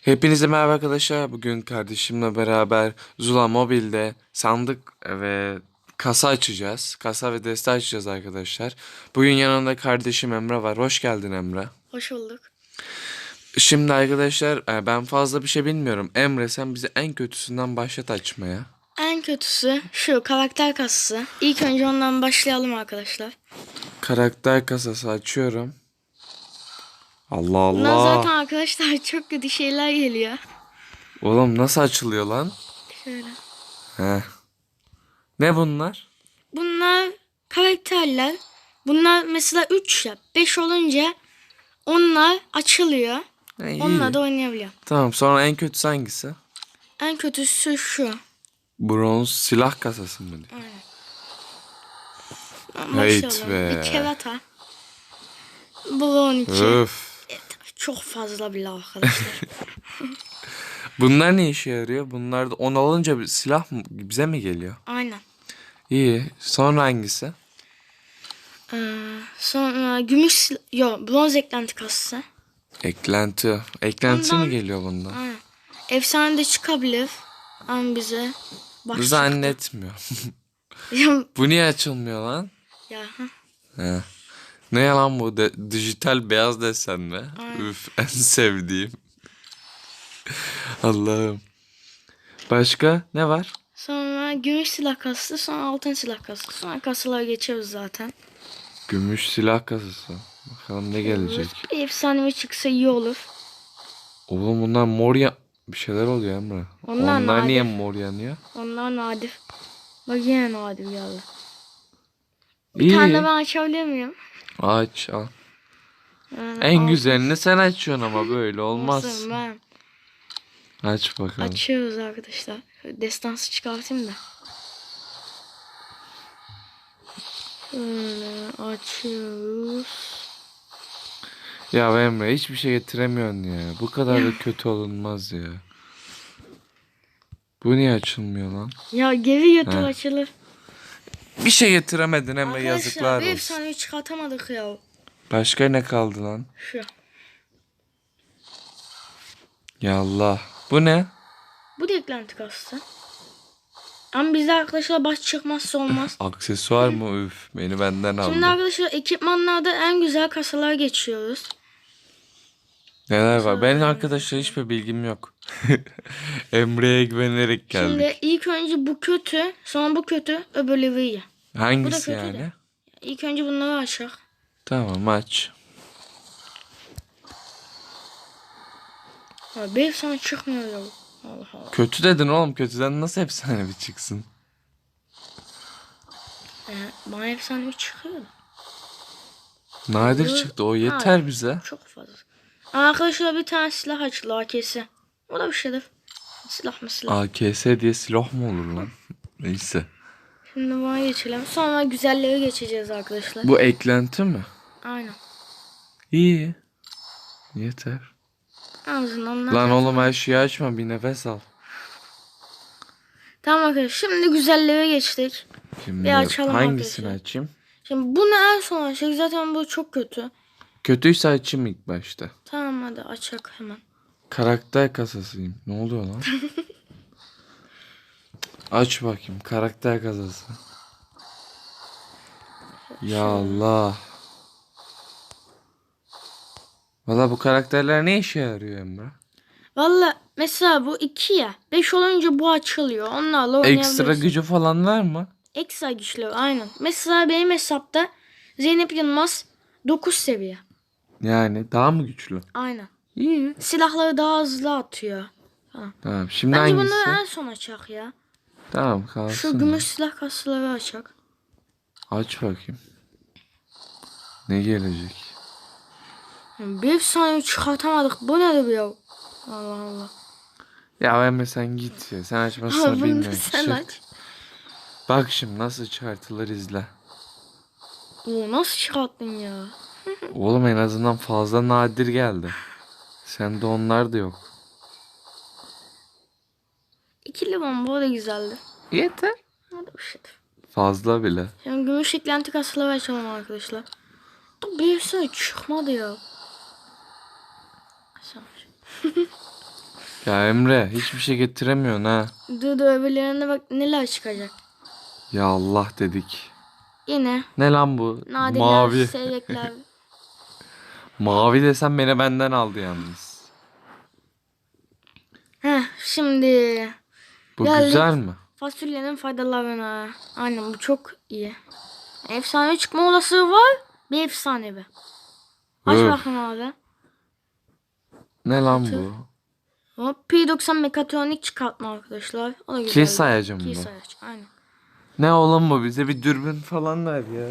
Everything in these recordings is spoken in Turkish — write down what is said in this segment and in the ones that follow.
Hepinize merhaba arkadaşlar. Bugün kardeşimle beraber Zula Mobil'de sandık ve kasa açacağız. Kasa ve deste açacağız arkadaşlar. Bugün yanımda kardeşim Emre var. Hoş geldin Emre. Hoş bulduk. Şimdi arkadaşlar e, ben fazla bir şey bilmiyorum. Emre sen bize en kötüsünden başlat açmaya. En kötüsü şu karakter kasası. İlk önce ondan başlayalım arkadaşlar. Karakter kasası açıyorum. Allah Bundan Allah. zaten arkadaşlar çok kötü şeyler geliyor. Oğlum nasıl açılıyor lan? Şöyle. Heh. Ne bunlar? Bunlar karakterler. Bunlar mesela 3 ya 5 olunca onlar açılıyor. İyi. Onunla da oynayabiliyor. Tamam sonra en kötüsü hangisi? En kötüsü şu. Bronz silah kasası mı? diyor? Hayt Başlayalım. be. Bir kerata. Bu 12. Öf. Çok fazla bile arkadaşlar. Bunlar ne işe yarıyor? Bunlar da 10 alınca bir silah mı bize mi geliyor? Aynen. İyi. Sonra hangisi? Ee, sonra gümüş sil- yok bronz eklenti kasası. Eklenti. Eklenti Bundan- mi geliyor bundan? Aynen. Efsane de çıkabilir. Ama bize baş Zannetmiyorum. ya, Bu niye açılmıyor lan? ya, hı. He. Ne yalan bu? De- dijital beyaz desen mi? Üf en sevdiğim. Allah'ım. Başka ne var? Sonra gümüş silah kasası, sonra altın silah kasası. Sonra kasalara geçiyoruz zaten. Gümüş silah kasası. Bakalım ne gelecek. Bir efsanevi çıksa iyi olur. Oğlum bunlar mor ya... Bir şeyler oluyor Emre. Onlar Onlar niye nadir. mor yanıyor? Onlar nadir. Bak yine nadir geldi. Bir İyi. tane ben açabilir miyim? Aç al. Yani En altın güzelini sen açıyorsun ama böyle olmaz. Ben. Aç bakalım. Açıyoruz arkadaşlar. Destansı çıkartayım da. Şöyle açıyoruz. Ya Emre hiçbir şey getiremiyorsun ya. Bu kadar da kötü olunmaz ya. Bu niye açılmıyor lan? Ya geri götür açılır. Bir şey getiremedin Emre Arkadaşlar yazıklar bir olsun. efsanevi çıkartamadık ya. Başka ne kaldı lan? Şu. Ya Allah. Bu ne? Bu da eklenti kastı. Ama bizde arkadaşlar baş çıkmazsa olmaz. Aksesuar mı? Üf beni benden aldı. Şimdi arkadaşlar ekipmanlarda en güzel kasalar geçiyoruz. Neler var? Benim arkadaşlar hiçbir bilgim yok. Emre'ye güvenerek geldik. Şimdi ilk önce bu kötü, sonra bu kötü, öbürleri iyi. Hangisi kötü yani? de. İlk önce bunları açak. Tamam aç. Ya bir sana çıkmıyor ya. Allah Allah. Kötü dedin oğlum. Kötüden nasıl efsane bir çıksın? Ee, bana efsanevi çıkıyor da. Nadir çıktı. O yeter bize. Çok fazla. Arkadaşlar bir tane silah açıldı AK'si. O da bir şeydir. Silah mı silah? AKS diye silah mı olur lan? Neyse. Şimdi buna geçelim. Sonra güzelleri geçeceğiz arkadaşlar. Bu eklenti mi? Aynen. İyi. Yeter. En azından Lan oğlum her şeyi açma bir nefes al. Tamam arkadaşlar. Şimdi güzellere geçtik. Şimdi Bir açalım hangisini arkadaşlar. açayım? Şimdi bunu en son açacak. Zaten bu çok kötü. Kötüyse açayım ilk başta. Tamam hadi açak hemen. Karakter kasasıyım. Ne oluyor lan? Aç bakayım. Karakter kasası. Ya Allah. Valla bu karakterler ne işe yarıyor Emre? Valla mesela bu 2 ya. 5 olunca bu açılıyor. Onlarla. Ekstra gücü falan var mı? Ekstra güçlü aynen. Mesela benim hesapta Zeynep Yılmaz 9 seviye. Yani daha mı güçlü? Aynen. İyi. Silahları daha hızlı atıyor. Tamam şimdi Bence hangisi? bunları en son açak ya. Tamam kalsın. Şu gümüş silah kasaları açak. Aç bakayım. Ne gelecek? Bir saniye çıkartamadık. Bu nedir ya? Allah Allah. Ya Emre sen git ya. Sen Ha, açmasını da bilmiyorsun. sen Çık. aç. Bak şimdi nasıl çıkartılır izle. Oo, nasıl çıkarttın ya? Oğlum en azından fazla nadir geldi. Sende onlar da yok. İkili bomba da güzeldi. Yeter. Hadi bir şeydir. Fazla bile. Şimdi gümüş eklenti kasaları açalım arkadaşlar. Da bir saniye çıkmadı ya. Ya Emre hiçbir şey getiremiyorsun ha. Dur dur öbürlerine bak neler çıkacak. Ya Allah dedik. Yine Ne lan bu? nadirler, Mavi. seyrekler. Mavi desem beni benden aldı yalnız. Heh şimdi Bu Geldik. güzel mi? fasulyenin faydalarına. Aynen bu çok iyi. Efsane çıkma olasılığı var. Bir efsanevi. Aç Öf. bakalım abi. Ne lan bu? Hop P90 mekatronik çıkartma arkadaşlar. O da güzel. Kill sayacı mı. Aynen. Ne oğlum bu? Bize bir dürbün falan ver ya.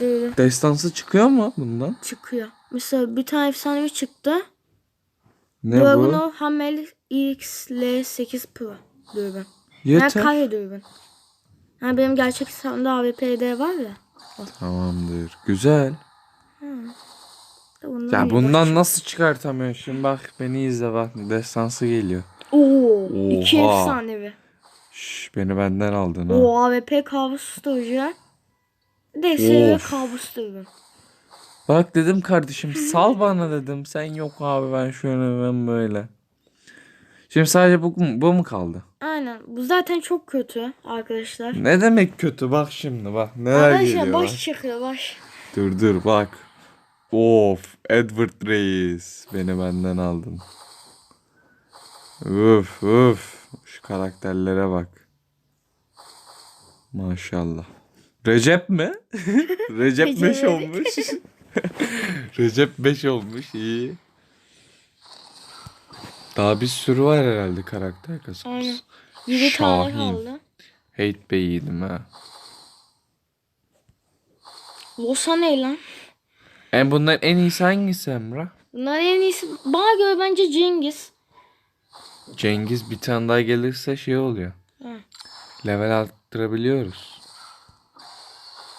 Dur, Destansı çıkıyor mu bundan? çıkıyor. Mesela bir tane efsanevi çıktı. Ne bu? Dragunov Hamel XL8 Pro dürbün. Yani Yeter. kare dürbün. Yani benim gerçek hesabımda AWP'de var ya. Tamamdır. Güzel. Bundan Ya bundan boş. nasıl çıkartamıyorsun? Şimdi bak beni izle bak. Destansı geliyor. Oo, iki Oha. efsanevi. Şş, beni benden aldın ha. O AWP kabus tutucu. DSV kabus dürbün. Bak dedim kardeşim sal bana dedim. Sen yok abi ben şöyle ben böyle. Şimdi sadece bu, bu mu kaldı? Aynen. Bu zaten çok kötü arkadaşlar. Ne demek kötü bak şimdi bak neler Arkadaşlar geliyor baş bak. çıkıyor baş. Dur dur bak. Of Edward Reis beni benden aldın. Uf uf şu karakterlere bak. Maşallah. Recep mi? Recep 5 Recep. olmuş. Recep 5 olmuş iyi. Daha bir sürü var herhalde karakter Aynen. kasabası. 7 tane Şahin. kaldı. Hate Bey'iydim ha. Losa ne lan? En bunların en iyisi hangisi Emrah? Bunlar en iyisi. Bana göre bence Cengiz. Cengiz bir tane daha gelirse şey oluyor. Hı. Level arttırabiliyoruz.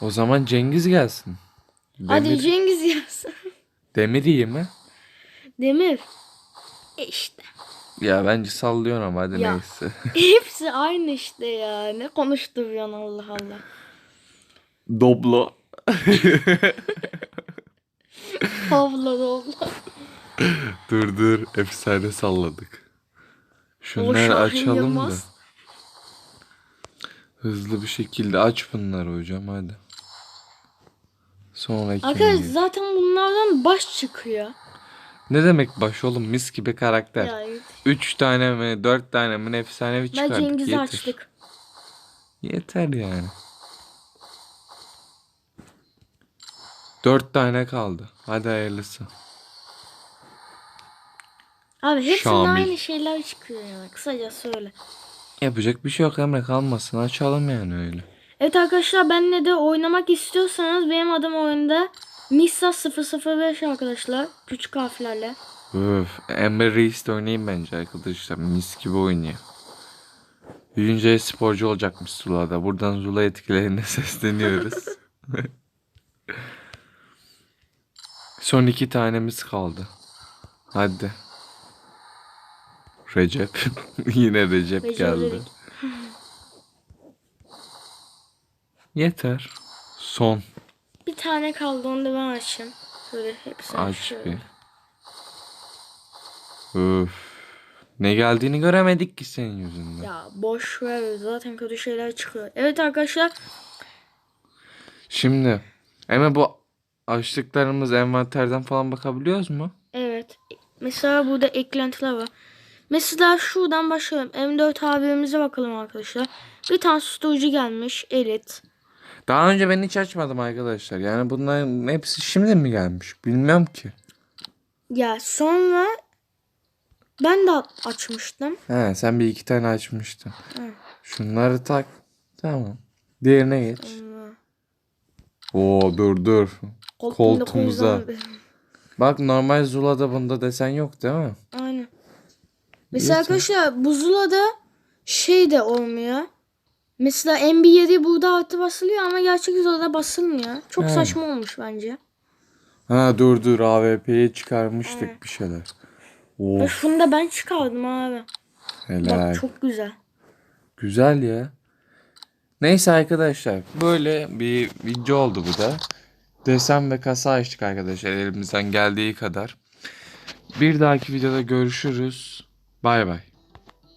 O zaman Cengiz gelsin. Demir, Hadi Cengiz yazsın. Demir iyi mi? Demir. E işte. Ya bence sallıyorsun ama hadi Ya. neyse. Hepsi aynı işte ya. Ne konuşturuyorsun Allah Allah. Doblo. Havla havla. dur dur efsane salladık. Şunları açalım da. Hızlı bir şekilde aç bunları hocam hadi. Sonraki Arkadaşlar video. zaten bunlardan baş çıkıyor. Ne demek baş oğlum mis gibi karakter. Yani 3 tane mi 4 tane mi efsanevi ben çıkardık Cengiz'i yeter. açtık. Yeter yani. 4 tane kaldı. Hadi hayırlısı. Abi hepsinden Şamil. aynı şeyler çıkıyor yani. Kısaca söyle. Yapacak bir şey yok Emre kalmasın. Açalım yani öyle. Evet arkadaşlar benle de oynamak istiyorsanız benim adım oyunda Missa 005 arkadaşlar. Küçük harflerle. Öf. Emre Reis de oynayayım bence arkadaşlar. Mis gibi oynuyor. Büyüyünce sporcu olacakmış Zula'da. Buradan Zula etkilerine sesleniyoruz. Son iki tanemiz kaldı. Hadi. Recep. Yine Recep Recep geldi. dedik. Yeter. Son. Bir tane kaldı onu da ben açayım. Şöyle hepsini Aç bir. Öf. Ne geldiğini göremedik ki senin yüzünden. Ya boş ver zaten kötü şeyler çıkıyor. Evet arkadaşlar Şimdi Emre bu açtıklarımız envanterden falan bakabiliyoruz mu? evet. Mesela burada eklentiler var. Mesela şuradan başlayalım. M4 abimize bakalım arkadaşlar. Bir tane susturucu gelmiş. Elit. Daha önce ben hiç açmadım arkadaşlar. Yani bunların hepsi şimdi mi gelmiş? Bilmiyorum ki. Ya sonra ben de açmıştım. He sen bir iki tane açmıştın. Hı. Şunları tak. Tamam. Diğerine geç. Oo dur dur. Koltuğumda Koltuğumuza. Bak normal Zula'da bunda desen yok değil mi? Aynen. Mesela İyi, arkadaşlar buzulada şey de olmuyor. Mesela MB7 burada artı basılıyor ama gerçek Zula'da basılmıyor. Çok He. saçma olmuş bence. Ha dur dur AWP'ye çıkarmıştık bir şeyler. Bak Of şunu da ben çıkardım abi. helal. Bak çok güzel. Güzel ya. Neyse arkadaşlar böyle bir video oldu bu da. Desen ve kasa açtık arkadaşlar elimizden geldiği kadar. Bir dahaki videoda görüşürüz. Bay bay.